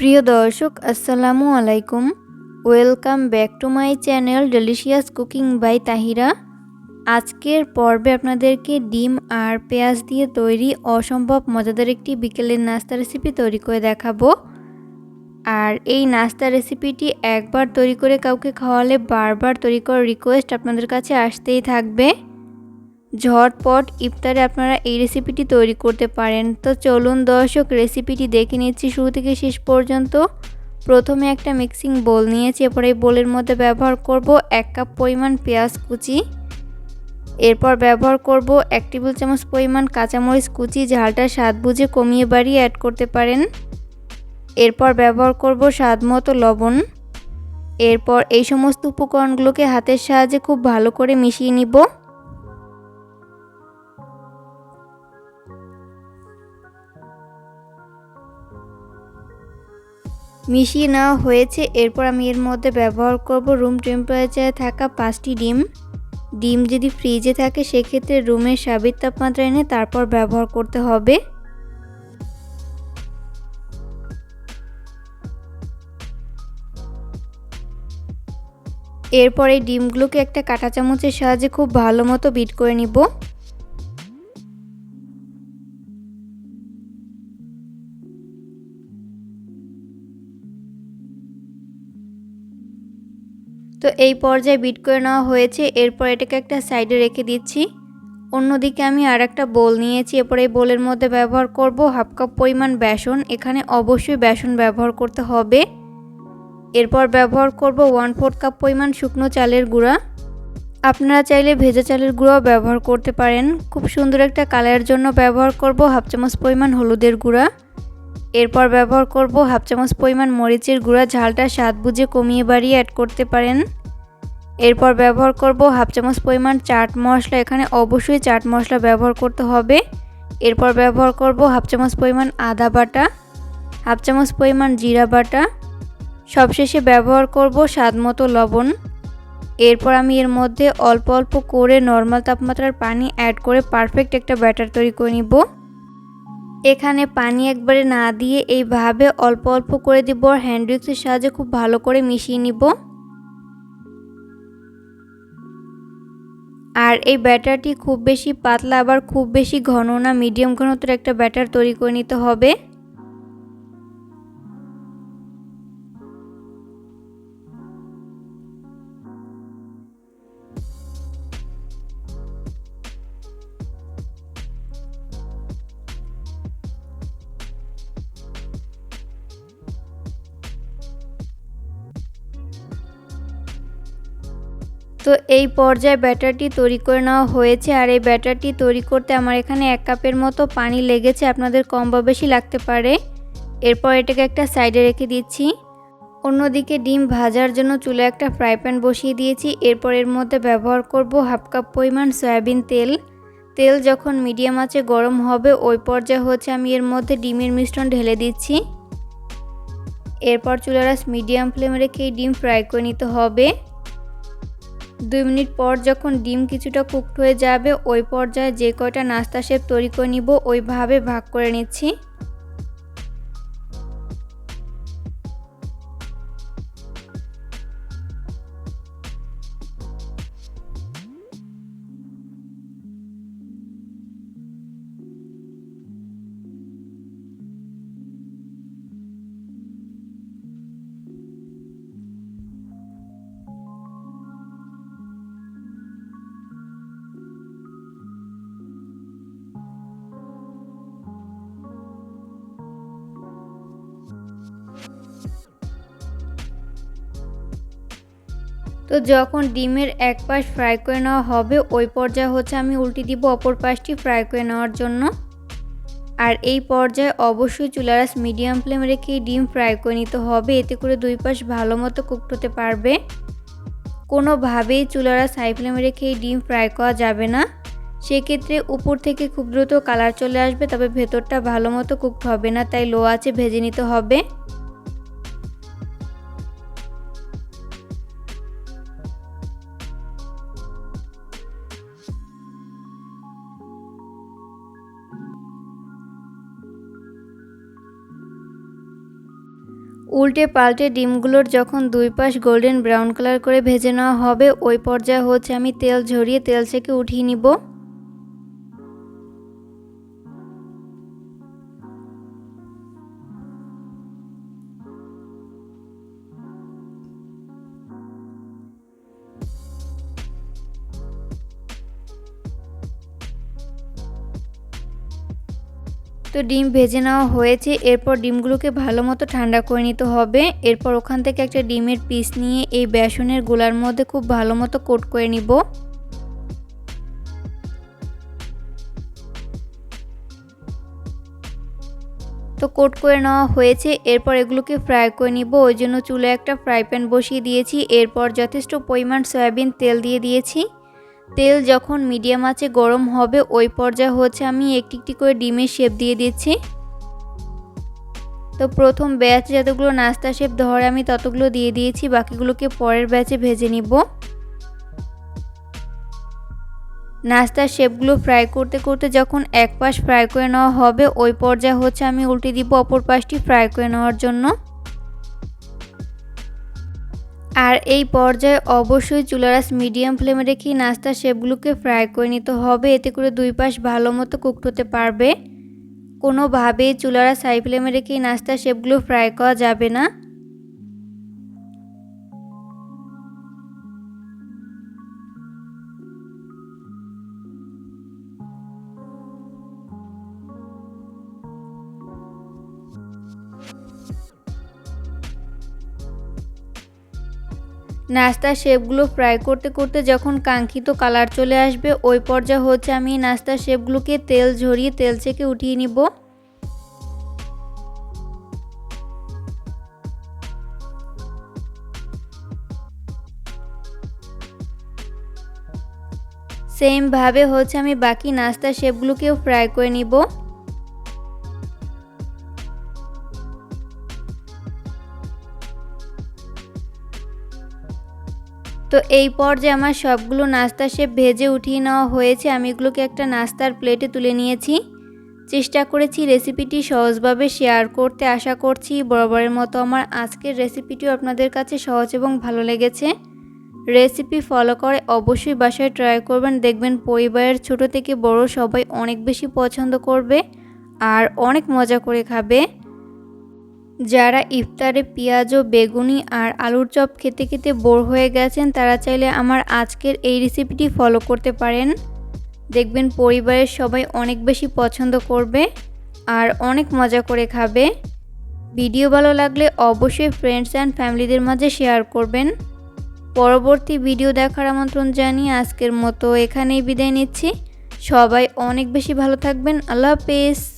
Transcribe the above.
প্রিয় দর্শক, আসসালামু আলাইকুম। Welcome back to my channel delicious cooking by Tahira আজকের পর্বে আপনাদেরকে ডিম আর পেঁয়াজ দিয়ে তৈরি অসম্ভব মজাদার একটি বিকেলের নাস্তা রেসিপি তৈরি করে দেখাবো। আর এই নাস্তা রেসিপিটি একবার তৈরি করে কাউকে খাওয়ালে বারবার তৈরি করার রিকোয়েস্ট আপনাদের কাছে আসতেই থাকবে। ঝটপট ইফতারে আপনারা এই রেসিপিটি তৈরি করতে পারেন। তো চলুন দর্শক রেসিপিটি দেখে নিচ্ছি শুরু থেকে শেষ পর্যন্ত। প্রথমে একটা মিক্সিং বোল নিয়েছি, এরপর এই বোলের মধ্যে ব্যবহার করব এক কাপ পরিমাণ পেঁয়াজ কুচি। এরপর ব্যবহার করব এক টেবিল চামচ পরিমাণ কাঁচামরিচ কুচি, ঝালটা স্বাদ বুঝে কমিয়ে বাড়িয়ে অ্যাড করতে পারেন। এরপর ব্যবহার করব স্বাদ মতো লবণ। এরপর এই সমস্ত উপকরণগুলোকে হাতের সাহায্যে খুব ভালো করে মিশিয়ে নিব। মিশিয়ে নেওয়া হয়েছে। এরপর আমি এর মধ্যে ব্যবহার করব রুম টেম্পারেচারে থাকা পাঁচটি ডিম। ডিম যদি ফ্রিজে থাকে, সেক্ষেত্রে রুমের স্বাভাবিক তাপমাত্রা এনে তারপর ব্যবহার করতে হবে। এরপর এই ডিমগুলোকে একটা কাঁটা চামচের সাহায্যে খুব ভালো মতো বিট করে নিব। তো এই পর্যায়ে বিট করে নেওয়া হয়েছে, এরপর এটাকে একটা সাইডে রেখে দিচ্ছি। অন্যদিকে আমি আর একটা বোল নিয়েছি, এরপর এই বোলের মধ্যে ব্যবহার করব হাফ কাপ পরিমাণ বেসন, এখানে অবশ্যই বেসন ব্যবহার করতে হবে। এরপর ব্যবহার করব ওয়ান ফোর্থ কাপ পরিমাণ শুকনো চালের গুঁড়া। আপনারা চাইলে ভেজা চালের গুঁড়াও ব্যবহার করতে পারেন। খুব সুন্দর একটা কালারের জন্য ব্যবহার করব হাফ চামচ পরিমাণ হলুদের গুঁড়া। এরপর ব্যবহার করব হাফ চামচ পরিমাণ মরিচের গুঁড়া, ঝালটা স্বাদ বুঝে কমিয়ে বাড়িয়ে অ্যাড করতে পারেন। এরপর ব্যবহার করব হাফ চামচ পরিমাণ চাট মশলা, এখানে অবশ্যই চাট মশলা ব্যবহার করতে হবে। এরপর ব্যবহার করব হাফ চামচ পরিমাণ আদা বাটা, হাফ চামচ পরিমাণ জিরা বাটা। সবশেষে ব্যবহার করব স্বাদ মতো লবণ। এরপর আমি এর মধ্যে অল্প অল্প করে নর্মাল তাপমাত্রার পানি অ্যাড করে পারফেক্ট একটা ব্যাটার তৈরি করে নিব। এখানে পানি একবারে না দিয়ে এইভাবে অল্প অল্প করে দিব হ্যান্ড উইক্সের সাহায্যে খুব ভালো করে মিশিয়ে নিব। আর এই ব্যাটারটি খুব বেশি পাতলা আবার খুব বেশি ঘন না মিডিয়াম ঘনত্বের একটা ব্যাটার তৈরি করে নিতে হবে। তো এই পর্যায়ে ব্যাটারটি তৈরি করে নেওয়া হয়েছে। আর এই ব্যাটারটি তৈরি করতে আমার এখানে এক কাপের মতো পানি লেগেছে, আপনাদের কম বা বেশি লাগতে পারে। এরপর এটাকে একটা সাইডে রেখে দিচ্ছি। অন্যদিকে ডিম ভাজার জন্য চুলে একটা ফ্রাই প্যান বসিয়ে দিয়েছি। এরপর এর মধ্যে ব্যবহার করব হাফ কাপ পরিমাণ সয়াবিন তেল। তেল যখন মিডিয়াম আছে গরম হবে, ওই পর্যায়ে হচ্ছে আমি এর মধ্যে ডিমের মিশ্রণ ঢেলে দিচ্ছি। এরপর চুলারাস মিডিয়াম ফ্লেমে রেখে ডিম ফ্রাই করে নিতে হবে। দুই মিনিট পর যখন ডিম কিছুটা কুকড হয়ে যাবে, ওই পর্যায়ে যে কয়টা নাস্তা শেপ তৈরি করে নিব, ওইভাবে ভাগ করে নিচ্ছি। তো যখন ডিমের এক পাশ ফ্রাই করে নেওয়া হবে, ওই পর্যায়ে হচ্ছে আমি উল্টি দিব অপর পাশটি ফ্রাই করে নেওয়ার জন্য। আর এই পর্যায়ে অবশ্যই চুলারাস মিডিয়াম ফ্লেম রেখে ডিম ফ্রাই করে নিতে হবে, এতে করে দুই পাশ ভালো মতো কুকড হতে পারবে। কোনোভাবেই চুলারাস হাই ফ্লেমে রেখে ডিম ফ্রাই করা যাবে না। সেক্ষেত্রে উপর থেকে খুব দ্রুত কালার চলে আসবে, তবে ভেতরটা ভালো মতো কুকড হবে না, তাই লো আছে ভেজে নিতে হবে। উল্টে পাল্টে ডিমগুলোর যখন দুই পাশ গোল্ডেন ব্রাউন কালার করে ভেজে নেওয়া হবে, ওই পর্যায়ে হচ্ছে আমি তেল ঝরিয়ে তেল থেকে উঠিয়ে নিব। তো ডিম ভেজে নেওয়া হয়েছে। এরপর ডিমগুলোকে ভালো মতো ঠান্ডা করে নিতে হবে। এরপর ওখান থেকে একটা ডিমের পিস নিয়ে এই বেসনের গোলার মধ্যে খুব ভালো মতো কোট করে নিব। তো কোট করে নেওয়া হয়েছে। এরপর এগুলোকে ফ্রাই করে নিব। ওই জন্য চুলে একটা ফ্রাই প্যান বসিয়ে দিয়েছি। এরপর যথেষ্ট পরিমাণ সয়াবিন তেল দিয়ে দিয়েছি। তেল যখন মিডিয়াম আছে গরম হবে, ওই পর্যায়ে হচ্ছে আমি একটি একটি করে ডিমের শেপ দিয়ে দিচ্ছি। তো প্রথম ব্যাচ যতগুলো নাস্তা শেপ ধরে আমি ততগুলো দিয়ে দিয়েছি, বাকিগুলোকে পরের ব্যাচে ভেজে নিব। নাস্তার শেপগুলো ফ্রাই করতে করতে যখন এক পাশ ফ্রাই করে নেওয়া হবে, ওই পর্যায়ে হচ্ছে আমি উল্টে দিব অপর পাশটি ফ্রাই করে নেওয়ার জন্য। আর এই পর্যায়ে অবশ্যই চুলারাস মিডিয়াম ফ্লেমে রেখে নাস্তার শেপগুলোকে ফ্রাই করে নিতে হবে। এতে করে দুই পাশ ভালো মতো কুকড হতে পারবে। কোনোভাবেই চুলারাস হাই ফ্লেমে রেখে নাস্তার শেপগুলো ফ্রাই করা যাবে না। নাস্তার শেপগুলো ফ্রাই করতে করতে যখন কাঙ্ক্ষিত কালার চলে আসবে, ওই পর্যায়ে হচ্ছে আমি নাস্তার শেপগুলোকে তেল ঝরিয়ে তেল থেকে উঠিয়ে নিব। সেমভাবে হচ্ছে আমি বাকি নাস্তার শেপগুলোকেও ফ্রাই করে নিব। তো এই পর্যায়ে আমার সবগুলো নাস্তা সে ভেজে উঠিয়ে নেওয়া হয়েছে। আমি এগুলোকে একটা নাস্তার প্লেটে তুলে নিয়েছি। চেষ্টা করেছি রেসিপিটি সহজভাবে শেয়ার করতে। আশা করছি বরাবরের মতো আমার আজকের রেসিপিটিও আপনাদের কাছে সহজ এবং ভালো লেগেছে। রেসিপি ফলো করে অবশ্যই বাসায় ট্রাই করবেন। দেখবেন পরিবারের ছোট থেকে বড় সবাই অনেক বেশি পছন্দ করবে আর অনেক মজা করে খাবে। যারা ইফতারে পেঁয়াজ ও বেগুনি আর আলুর চপ খেতে খেতে বোর হয়ে গেছেন, তারা চাইলে আমার আজকের এই রেসিপিটি ফলো করতে পারেন। দেখবেন পরিবারের সবাই অনেক বেশি পছন্দ করবে আর অনেক মজা করে খাবে। ভিডিও ভালো লাগলে অবশ্যই ফ্রেন্ডস অ্যান্ড ফ্যামিলিদের মাঝে শেয়ার করবেন। পরবর্তী ভিডিও দেখার আমন্ত্রণ জানিয়ে আজকের মতো এখানেই বিদায় নিচ্ছি। সবাই অনেক বেশি ভালো থাকবেন। আল্লাহ হাফেজ।